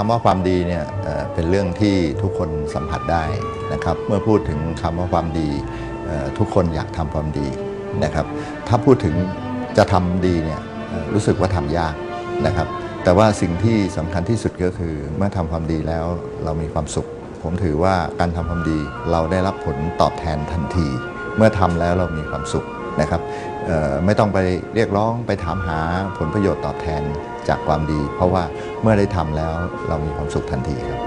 คำว่าความดีเนี่ยเป็นเรื่องที่ทุกคนสัมผัสได้นะครับ เมื่อพูดถึงคำว่าความดีทุกคนอยากทำความดีนะครับ ถ้าพูดถึงจะทำดีเนี่ยรู้สึกว่าทำยากนะครับ แต่ว่าสิ่งที่สำคัญที่สุดก็คือ เมื่อทำความดีแล้วเรามีความสุข ผมถือว่าการทำความดีเราได้รับผลตอบแทนทันที เมื่อทำแล้วเรามีความสุขนะครับ ไม่ต้องไปเรียกร้องไปถามหาผลประโยชน์ตอบแทนจากความดี เพราะว่าเมื่อได้ทำแล้วเรามีความสุขทันทีครับ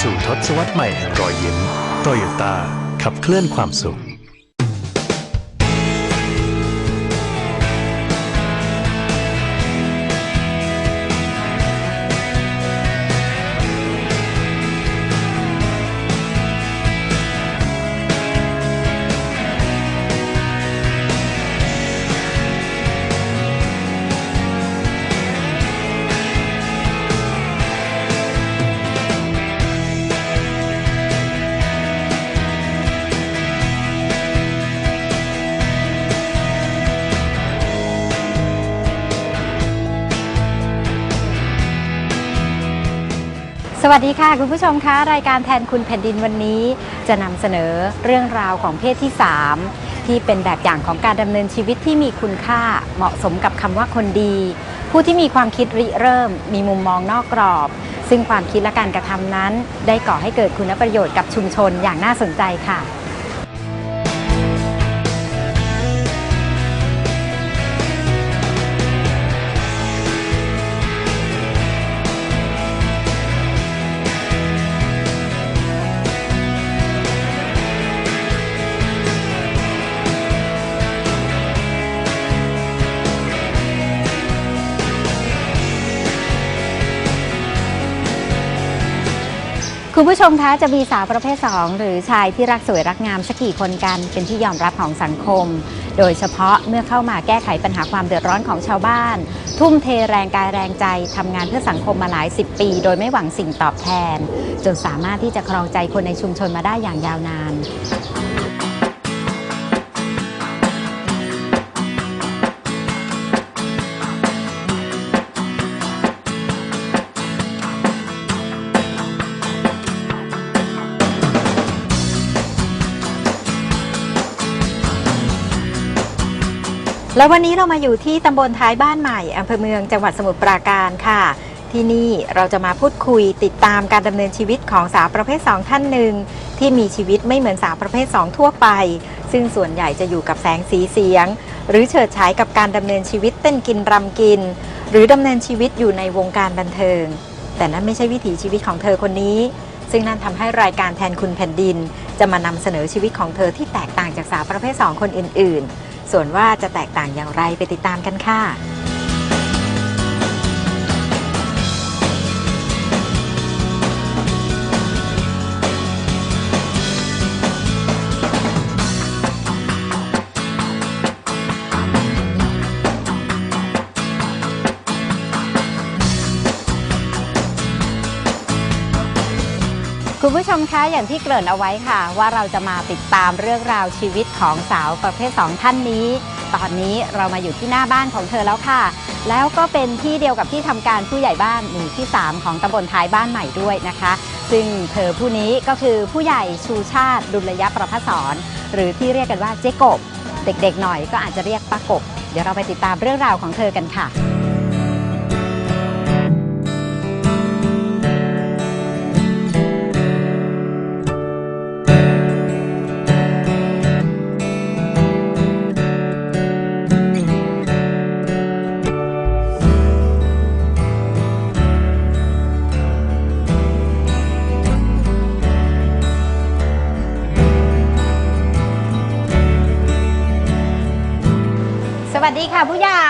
สู่ทศวรรษใหม่แห่งรอยยิ้มโตโยต้าขับเคลื่อนความสุข สวัสดีค่ะ คุณผู้ชมคะรายการแทนคุณแผ่นดินวันนี้ จะนำเสนอเรื่องราวของเพศที่ 3 ที่เป็นแบบอย่างของการดำเนินชีวิตที่มีคุณค่าเหมาะสมกับคำว่าคนดี ผู้ที่มีความคิดริเริ่ม มีมุมมองนอกกรอบ ซึ่งความคิดและการกระทำนั้น ได้ก่อให้เกิดคุณประโยชน์กับชุมชนอย่างน่าสนใจค่ะ คุณผู้ชมคะจะมีสาวประเภท 2 หรือชายที่รักสวยรักงามสักกี่คนกันเป็นที่ยอมรับของสังคม โดยเฉพาะเมื่อเข้ามาแก้ไขปัญหาความเดือดร้อนของชาวบ้าน ทุ่มเทแรงกายแรงใจทำงานเพื่อสังคมมาหลายสิบปี โดยไม่หวังสิ่งตอบแทน จนสามารถที่จะครองใจคนในชุมชนมาได้อย่างยาวนาน แล้ววันนี้เรามาอยู่ที่ตำบลท้ายบ้านใหม่อำเภอเมืองจังหวัดสมุทรปราการค่ะ ที่นี่เราจะมาพูดคุยติดตามการดำเนินชีวิตของสาวประเภท 2 ท่านหนึ่งที่มีชีวิตไม่เหมือนสาวประเภท 2 ทั่วไป ซึ่งส่วนใหญ่จะอยู่กับแสงสีเสียง หรือเฉิดฉายกับการดำเนินชีวิตเต้นกินรำกิน หรือดำเนินชีวิตอยู่ในวงการบันเทิง แต่นั่นไม่ใช่วิถีชีวิตของเธอคนนี้ ซึ่งนั่นทำให้รายการแทนคุณแผ่นดิน จะมานำเสนอชีวิตของเธอที่แตกต่างจากสาวประเภท 2 คนอื่น ๆ ส่วนว่าจะแตกต่างอย่างไรไปติดตามกันค่ะ ผู้ชมคะอย่างที่เกริ่นเอาไว้ค่ะ ว่าเราจะมาติดตามเรื่องราวชีวิตของสาวประเภท 2 ท่านนี้ ตอนนี้เรามาอยู่ที่หน้าบ้านของเธอแล้วค่ะ แล้วก็เป็นที่เดียวกับที่ทำการผู้ใหญ่บ้านหมู่ที่ 3 ของตำบลท้ายบ้านใหม่ด้วยนะคะ ซึ่งเธอผู้นี้ก็คือผู้ใหญ่ชูชาติดุลยประพัสรหรือที่เรียกกันว่าเจ๊กบ เด็กๆหน่อยก็อาจจะเรียกป้ากบ เดี๋ยวเราไปติดตามเรื่องราวของเธอกันค่ะ วัสดีค่ะผู้ใหญ่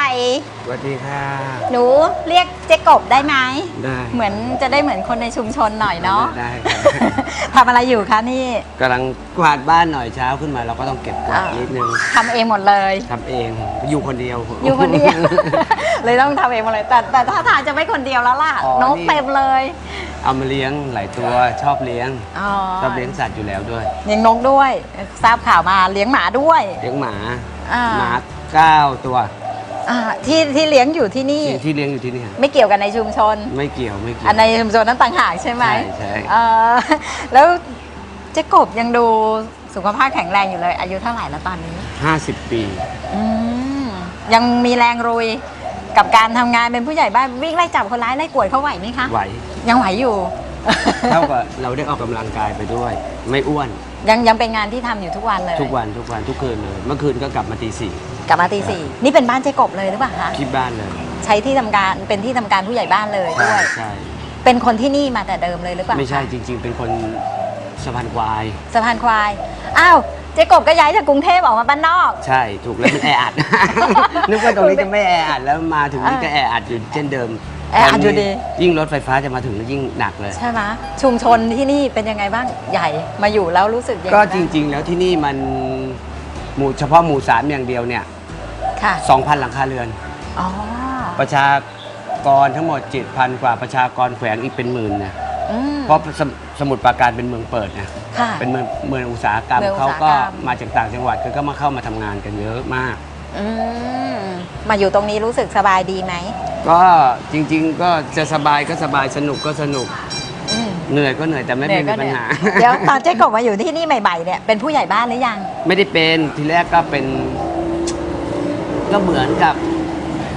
สวัสดีค่ะ หนูเรียกเจ๊กบได้ไหม ได้เหมือนจะได้เหมือนคนในชุมชนหน่อยเนาะ ได้ครับ ทำอะไรอยู่คะนี่ กำลังกวาดบ้านหน่อยเช้าขึ้นมาเราก็ต้องเก็บกวาดอ่านินิดนึงทำเองหมดเลย ทำเองอยู่คนเดียว อยู่คนเดียว เลยต้องทำเองหมดเลย แต่แต่ถ้าทางจะไม่คนเดียวแล้วล่ะ อ๋อนกนี่ เต็มเลย เอามาเลี้ยงหลายตัวชอบเลี้ยงอ๋อชอบเลี้ยงสัตว์อยู่แล้วด้วย เลี้ยงนกด้วย ทราบข่าวมาเลี้ยงหมาด้วย เลี้ยงหมา อ่า หมา เก้าตัวอ่าที่ที่เลี้ยงอยู่ที่นี่ ที่ที่เลี้ยงอยู่ที่นี่ไม่เกี่ยวกันในชุมชน ไม่เกี่ยวไม่เกี่ยอัวนในชุมชนนั้นต่างหากใช่ไหมใช่ใช่ เอ่อแล้วเจ๊กบยังดูสุขภาพแข็งแรงอยู่เลย อายุเท่าไหร่แล้วตอนนี้ห้าสิบปี อืมยังมีแรงรุยกับการทำงานเป็นผู้ใหญ่บ้านวิ่งไล่จับคนร้ายไล่กวดเขาไหวไหมคะ ไหว ยังไหวอยู่ เท่ากับเราได้ออกกำลังกายไปด้วย ไม่อ้วนยังยังเป็นงานที่ทำอยู่ทุกวันเลย ทุกวันทุกวันทุกคืนเลย เมื่อคืนก็กลับมาตีสี่ กลับมาตีสี่นี่เป็นบ้านเจ๊กบเลยหรือเปล่าคะที่บ้านเลยใช้ที่ทำการเป็นที่ทำการผู้ใหญ่บ้านเลยใช่ด้วย ใช่เป็นคนที่นี่มาแต่เดิมเลยหรือเปล่าไม่ใช่คะจริง ๆ เป็นคนสะพานควาย สะพานควายอ้าวเจ๊กบก็ย้ายจากกรุงเทพออกมาบ้านนอก ใช่ถูกแล้วมันแออัด นึกว่าตรงนี้จะไม่แออัดแล้วมาถึงนี่อ่าก็แออัดอยู่เช่นเดิมแออัดอยู่ดียิ่งรถไฟฟ้าจะมาถึงแล้วยิ่งหนักเลย ใช่ไหมชุมชนที่นี่เป็นยังไงบ้างใหญ่มาอยู่แล้วรู้สึกยังไงก็บ้าง จริง ๆ แล้วที่นี่มันหมู่เฉพาะหมู่สามอย่างเดียวเนี่ย ค่ะ 2,000 หลังคาเรือน อ๋อประชากรทั้งหมด 7,000 กว่าประชากรแขวงอีกเป็นหมื่นนะอืม เพราะสมสมุทรปราการเป็นเมืองเปิดนะค่ะเป็นเมืองเมืองอุตสาหกรรมเมืองอุตเขาสาหกรรม ก็มาจากต่างจังหวัดก็มาเข้ามาทำงานกันเยอะมาก อืมมาอยู่ตรงนี้รู้สึกสบายดีไหมก็จริง ๆ ก็จะสบายก็สบายสนุกก็สนุกอืมเหนื่อยก็เหนื่อยแต่ไม่เหนื่มีอยก็ปัญหาเหนื่อยเดี๋ยวตอนเจ๊กบมาอยู่ที่นี่ใหม่ๆเนี่ยเป็นผู้ใหญ่บ้านหรือยัง ไม่ได้เป็นทีแรกก็เป็น ก็เหมือนกับ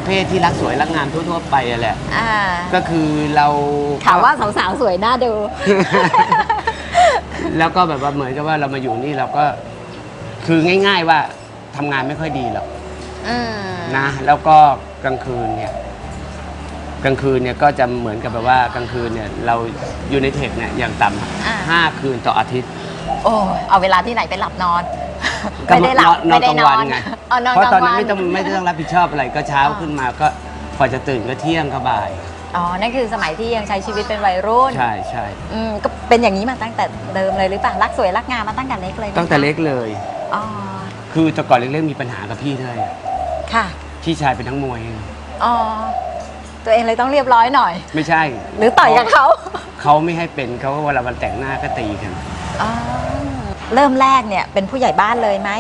เพศที่รักสวยรักงามทั่ว ๆ ไปอะแหละ อ่าก็คือเราข่าวว่าสาวๆสวยน่าดู แล้วก็แบบว่าเหมือนกับว่าเรามาอยู่นี่เราก็คือง่าย ๆว่าทำงานไม่ค่อยดีหรอกอืมนะ แล้วก็กลางคืนเนี่ย กลางคืนเนี่ยก็จะเหมือนกับแบบว่ากลางคืนเนี่ย เราอยู่ในเทคเนี่ยอย่างต่ำอ่าห้าคืนต่ออาทิตย์ โอ้ยเอาเวลาที่ไหนไปหลับนอน ก็ไม่ได้หลับนอนไม่ได้กลางนวัอนนไง อ๋อนอนเพราะกลางตอนนั้วันนไม่ต้องไม่ต้องรับผิดชอบอะไรก็เช้าอ่าขึ้นมาก็กว่าจะตื่นก็เที่ยงก็บ่าย อ๋อ นั่นคือสมัยที่ยังใช้ชีวิตเป็นวัยรุ่นใช่ใช่อืมก็เป็นอย่างนี้มาตั้งแต่เดิมเลยหรือเปล่ารักสวยรักงามมาตั้งแต่เล็กเลยไหมตั้งแต่เล็กเลย อ๋อ คือแต่ก่อนเล็กๆมีปัญหากับพี่ด้วยค่ะ พี่ชายเป็นทั้งมวยอ๋อ ตัวเองเลยต้องเรียบร้อยหน่อย ไม่ใช่หรือต่อยกับเขา เขาไม่ให้เป็นเขาเวลาวันแต่งหน้าก็ตีกัน อ๋อ เริ่มแรกเนี่ยเป็นผู้ใหญ่บ้านเลยไหม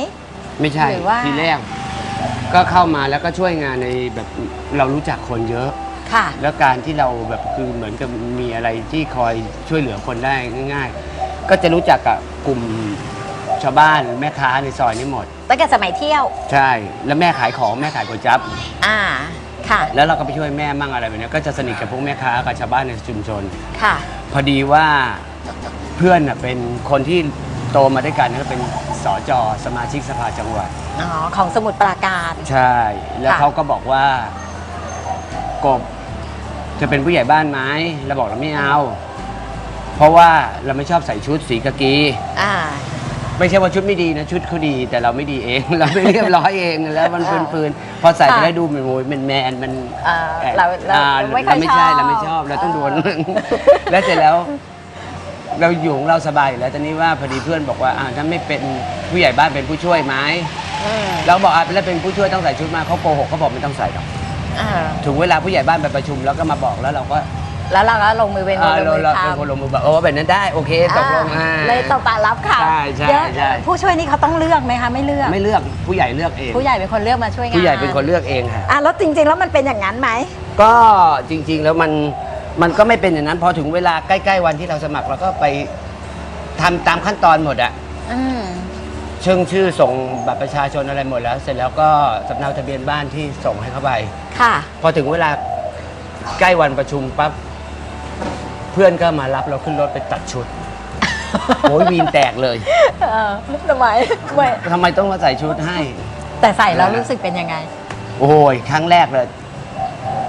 ไม่ใช่หรือว่าทีแรกก็เข้ามาแล้วก็ช่วยงานในแบบเรารู้จักคนเยอะ ค่ะ แล้วการที่เราแบบคือเหมือนกับมีอะไรที่คอยช่วยเหลือคนได้ง่าย ๆ ก็จะรู้จักกับกลุ่มชาวบ้านแม่ค้าในซอยนี้หมด ตั้งแต่สมัยเที่ยว ใช่ แล้วแม่ขายของแม่ขายก๋วยจั๊บอ่า ค่ะ แล้วเราก็ไปช่วยแม่มั่งอะไรแบบเนี้ยก็จะสนิทกับพวกแม่ค้ากับชาวบ้านในชุมชน ค่ะ พอดีว่าเพื่อนน่ะเป็นคนที่ โตมาด้วยกันก็เป็นสอจอสมาชิกสภาจังหวัด อ๋อของสมุทรปราการ ใช่ แล้วค่ะ เขาก็บอกว่ากบจะเป็นผู้ใหญ่บ้านไหมเราบอกเราไม่เอา เพราะว่าเราไม่ชอบใส่ชุดสีกากี อ่า ไม่ใช่ว่าชุดไม่ดีนะ ชุดเขาดีแต่เราไม่ดีเอง เราไม่เรียบร้อยเองแล้วมันอ่าปืนๆพอใส่ไปค่ะได้ดูมันโวยมันแมนมันเอ่อเราเราอ่ไม่ค่อยเราไม่ใช่ชอบเราไม่ชอบเราต้องโดน เออ แล้วเสร็จแล้ว เราอยู่ของเราสบายอยู่แล้วตอนนี้ว่าพอดีเพื่อนบอกว่าอ่าถ้าไม่เป็นผู้ใหญ่บ้านเป็นผู้ช่วยไหมอืมเราบอกอะแล้วเป็นผู้ช่วยต้องใส่ชุดมาเขาโกหกเขาบอกไม่ต้องใส่หรอกอ่าถึงเวลาผู้ใหญ่บ้านไปประชุมแล้วก็มาบอกแล้วเราก็แล้วเราก็ลงมือเป็นอ่าลเรางมือเราทเป็นคนลงมือบอกโอ้แบบนั้นได้โอเคำตกลงอ่าอ่า เลยตบปากรับค่ะใช่ใช่เดี๋ยวใช่ ผู้ช่วยนี่เขาต้องเลือกไหมคะไม่เลือก ไม่เลือกผู้ใหญ่เลือกเอง ผู้ใหญ่เป็นคนเลือกมาช่วยงานผู้ใหญ่เป็นคนเลือกเองค่ะ อะแล้วจริงๆแล้วมันเป็นอย่างนั้นไหม ก็จริงๆแล้วมัน มันก็ไม่เป็นอย่างนั้นพอถึงเวลาใกล้ๆวันที่เราสมัครเราก็ไปทำตามขั้นตอนหมดอะอืมเชิงชื่อส่งบัตรประชาชนอะไรหมดแล้ว เสร็จแล้วก็สำเนาทะเบียนบ้านที่ส่งให้เขาไป ค่ะ พอถึงเวลาใกล้วันประชุมปั๊บเพื่อนก็มารับเราขึ้นรถไปตัดชุด โอ้ยวีนแตกเลยเออทำไมไม่ทำไมต้องมาใส่ชุดให้ แต่ใส่แล้วรู้สึกเป็นยังไง โอ้ยครั้งแรกเลย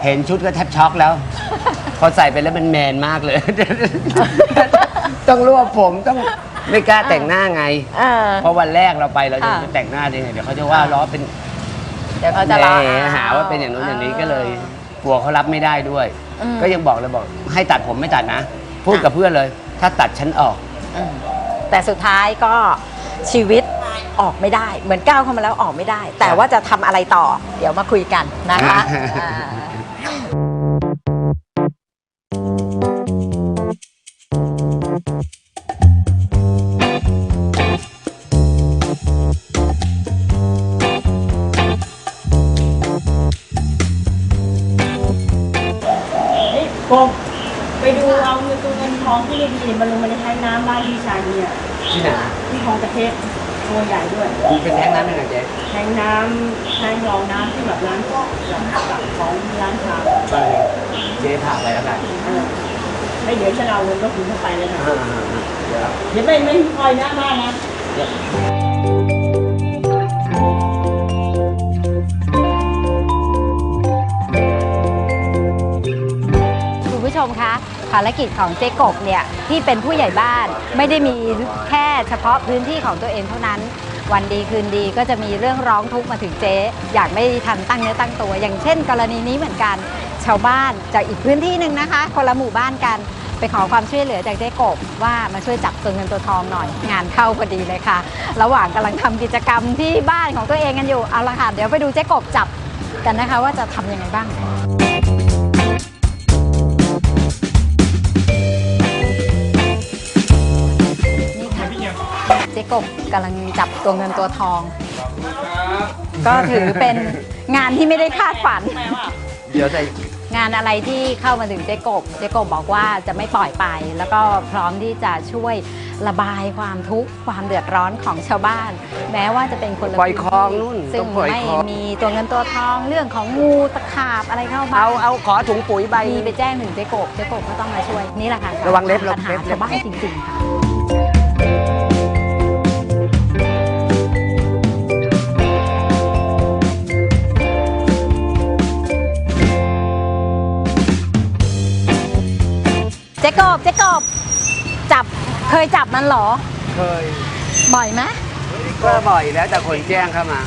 เห็นชุดก็แทบช็อกแล้ว พอใส่ไปแล้วมันแมนมากเลย ต้องรวบผมต้องไม่กล้าแต่งหน้าไง เออ เพราะวันแรกเราไปเราจะอ่าไปแต่งหน้าได้ไงเดี๋ยวเขาจะว่าล้อเป็นเดี๋ยวเขาจะแหรอมหาว่าเป็นอย่างนู้นอย่างนี้ก็เลยกลัวเขารับไม่ได้ด้วย อืม ก็ยังบอกเลยบอก ให้ตัดผมไม่ตัดนะ พูดกับเพื่อนเลย ถ้าตัดฉันออก อืมแต่สุดท้ายก็ชีวิตออกไม่ได้ เหมือนก้าวเข้ามาแล้วออกไม่ได้ แต่ว่าจะทำอะไรต่อ เดี๋ยวมาคุยกันนะคะอ่าำแทงรองน้ำที่แบบร้านของร้านชาไปเจ๊พาไปแล้วกันเออไม่เดี๋ยวฉันเอาเงินรถคุณเข้าไปเลยนะอ่าๆเดี๋ยวเดี๋ยวไม่ไม่คอยหน้าบ้านนะคุณผู้ชมคะภารกิจของเจ๊กบเนี่ยที่เป็นผู้ใหญ่บ้านไม่ได้มีแค่เฉพาะพื้นที่ของตัวเองเท่านั้น วันดีคืนดีก็จะมีเรื่องร้องทุกข์มาถึงเจ๊อยากไม่ทันตั้งเนื้อตั้งตัว อย่างเช่น กรณีนี้เหมือนกันชาวบ้านจากอีกพื้นที่หนึ่งนะคะ คนละหมู่บ้านกันไปขอความช่วยเหลือจากเจ๊กบว่ามาช่วยจับตัวเงินตัวทองหน่อย งานเข้าพอดีเลยค่ะ ระหว่างกำลังทำกิจกรรมที่บ้านของตัวเองกันอยู่เอาละค่ะเดี๋ยวไปดูเจ๊กบจับกันนะคะ ว่าจะทำยังไงบ้าง กบกำลังจับตัวเงินตัวทอง ก็ถือเป็นงานที่ไม่ได้คาดฝัน เดี๋ยวใส่งานอะไรที่เข้ามาถึงเจ๊กบ เจ๊กบบอกว่าจะไม่ปล่อยไป แล้วก็พร้อมที่จะช่วยระบายความทุกข์ความเดือดร้อนของชาวบ้าน แม้ว่าจะเป็นคนละปล่อยพื้นคลองที่นู่นซึ่ต้องงปล่อยไม่คลอง มีตัวเงินตัวทองเรื่องของงูตะขาบอะไรเข้ามาเอาเอาขอถุงปุ๋ยใบ มีไปแจ้งถึงเจ๊กบ เจ๊กบก็ต้องมาช่วยนี่แหละค่ะระวังเล็บปัญหาเล็บเล็บ ชาวบ้านจริงๆค่ะ ยจับมันเหรอ เคยบ่อยไหมก็บ่อยแล้วแต่คนแจ้งเข้ามา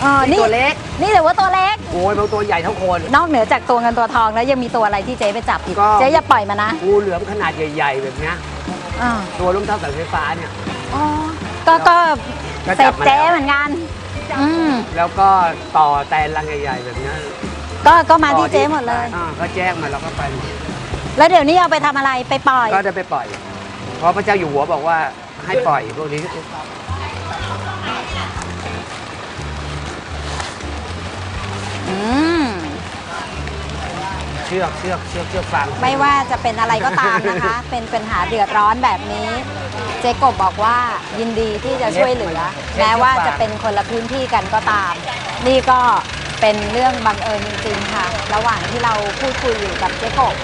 เออนี่ตัวเล็ก นี่แต่ว่าตัวเล็ก โอ้ยบางตัวใหญ่เท่าคน นอกเหนือจากตัวเงินตัวทองแล้วยังมีตัวอะไรที่เจ๊ไปจับอีก ก็ เจ๊อย่าปล่อยมันนะงูเหลือมขนาดใหญ่ๆแบบเนี้ยอ่าตัวรุ่มเท่าเสาไฟฟ้าเนี่ย อ๋อก็ก็ก็เสร็จัจบมาแล้ว เจ๊เหมือนกัน อืม แล้วก็ต่อแตนรังใหญ่ๆแบบเนี้ยก็ก็มาที่เจ๊หมดเลย อ่าก็แจ้งมาแล้วก็ไปแล้วเดี๋ยวนี้เอาไปทำอะไรไปปล่อย ก็จะไปปล่อย เพราะพระเจ้าอยู่หัวบอกว่าให้ปล่อยพวกนี้อืม เชือกเชือกเชือกเชือกฟางไม่ว่าจะเป็นอะไรก็ตามนะคะ เป็นปัญหาเดือดร้อนแบบนี้ เจ๊กบบอกว่ายินดีที่จะช่วยเหลือ แม้ว่าจะเป็นคนละพื้นที่กันก็ตาม นี่ก็ เป็นเรื่องบังเอิญจริงๆค่ะ ระหว่างที่เราพูดคุยอยู่กับเจ๊กบ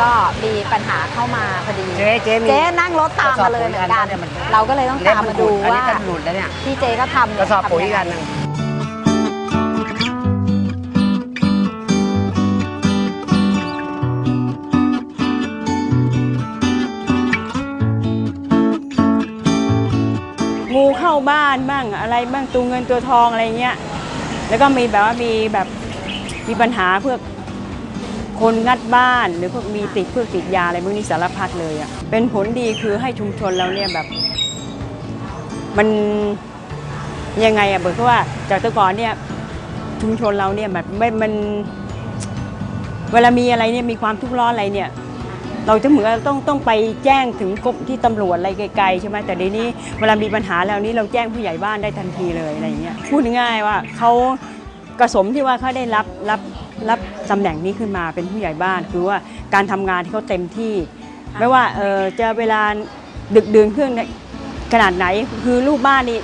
ก็มีปัญหาเข้ามาพอดี เจ๊เจ๊มี เจ๊นั่งรถตามมาเลยเหมือนกันกระสอบปุ๋ยอันนั้นเนี่ยมันเราก็เลยต้องเล็บตามมันมาหลุดูดอันนี้ว่าก็หลุดแล้วเนี่ย ที่เจ๊ก็ทำกเนี่ยระสอบปุ๋ยทำงไงกันหนึ่งงูเข้าบ้านบ้างอะไรบ้างตัวเงินตัวทองอะไรเงี้ย แล้วก็มีแบบว่ามีแบบมีปัญหาเพื่อคนงัดบ้านหรือพวกมีติดเพื่อติดยาอะไรพวกนี้สารพัดเลยอะเป็นผลดีคือให้ชุมชนเราเนี่ยแบบมันยังไงอะเบิกเพราะว่าจากแต่ก่อนเนี่ยชุมชนเราเนี่ยแบบไม่มันเวลามีอะไรเนี่ยมีความทุกข์ร้อนอะไรเนี่ย เราจะเหมือนต้องต้องไปแจ้งถึงกรมที่ตำรวจอะไรไกลๆใช่ไหมแต่เดี๋ยวนี้เวลามีปัญหาแล้วนี้เราแจ้งผู้ใหญ่บ้านได้ทันทีเลยอะไรอย่างเงี้ยพูดง่ายว่าเขากระสมที่ว่าเขาได้รับรับรับตำแหน่งนี้ขึ้นมาเป็นผู้ใหญ่บ้าน คือว่าการทำงานที่เขาเต็มที่ ไม่ว่าเออจะเวลาดึกดื่นเครื่องขนาดไหนคือลูกบ้านนี่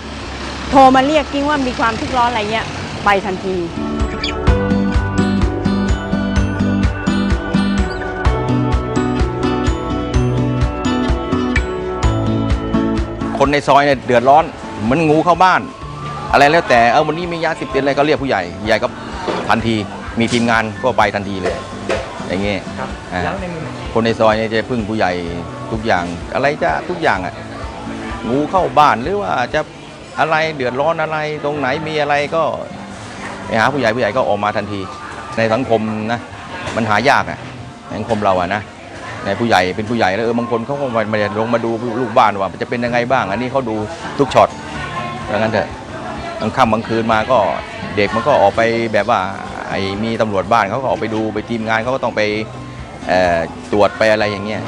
โทรมาเรียกกิ้งว่ามีความทุกข์ร้อนอะไรเงี้ยไปทันที คนในซอยเนี่ยเดือดร้อนเหมือนงูเข้าบ้าน อะไรแล้วแต่เออวันนี้มียาเสิบติดอะไรก็เรียกผู้ใหญ่ใหญ่ก็ทันทีมีทีมงานก็ไปทันทีเลย อย่างเงี้ยอ่าคนในซอยเนี่ยจะพึ่งผู้ใหญ่ทุกอย่าง อะไรจะทุกอย่างอะงูเข้าบ้านหรือว่าจะอะไรเดือดร้อนอะไรตรงไหนมีอะไรก็ไปหาผู้ใหญ่ผู้ใหญ่ก็ออกมาทันที ในสังคมนะมันหายากอะในสังคมเราอะนะ ในผู้ใหญ่เป็นผู้ใหญ่แล้วเออบางคนเขาก็ไมาลงมาดูลูกบ้านว่าจะเป็นยังไงบ้าง อันนี้เขาดูทุกช็อตดังนั้นเถอะบางค่ำบางคืนมาก็เด็กมันก็ออกไปแบบว่าไอ้มีตำรวจบ้านเขาก็ออกไปดูไปทีมงานเขาก็ต้องไปตรวจไปอะไรอย่างเงี้ย